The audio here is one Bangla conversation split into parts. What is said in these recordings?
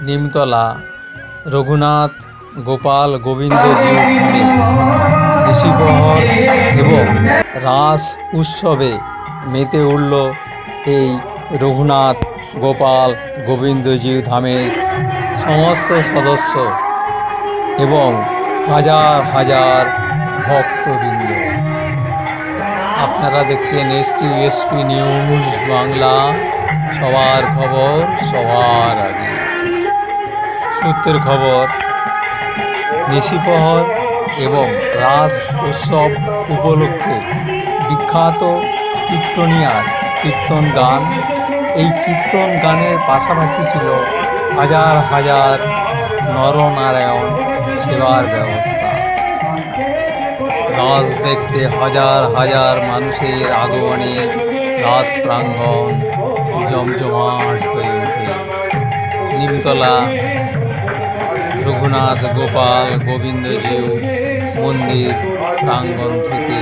নিমতলা, রঘুনাথ, গোপাল গোবিন্দ এবং রাস উৎসবে মেতে উঠল এই রঘুনাথ, গোপাল গোবিন্দজিউ ধামের সমস্ত সদস্য এবং হাজার হাজার ভক্তবৃন্দ। আপনারা দেখছেন S ST SP news Bangla. সবার খবর সবার আগে। সূত্রের খবর, নিশিপহর এবং রাস উৎসব উপলক্ষে বিখ্যাত কীর্তনিয়ার কীর্তন গান। এই কীর্তন গানের পাশাপাশি ছিল হাজার হাজার নরনারায়ণ সেবার ব্যবস্থা। রাস দেখতে হাজার হাজার মানুষের আগমনে রাস প্রাঙ্গণ জমজমাট হয়ে ওঠে। নিমতলা রঘুনাথ, গোপাল গোবিন্দজিউ মন্দির, প্রাঙ্গণ থেকে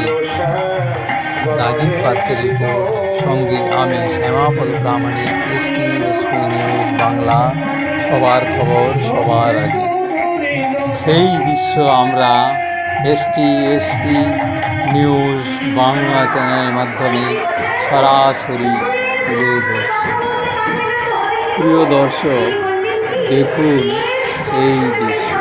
রাজীব পাত্রের রিপোর্ট সঙ্গে আমি Shyamapada Pramanik ST SP news Bangla, সবার খবর, সবার আগে। সেই দৃশ্য আমরা এসটি এসপি নিউজ বাংলা চ্যানেলের মাধ্যমে সরাসরি তুলে ধরছি। প্রিয় দর্শক, দেখুন সেই দৃশ্য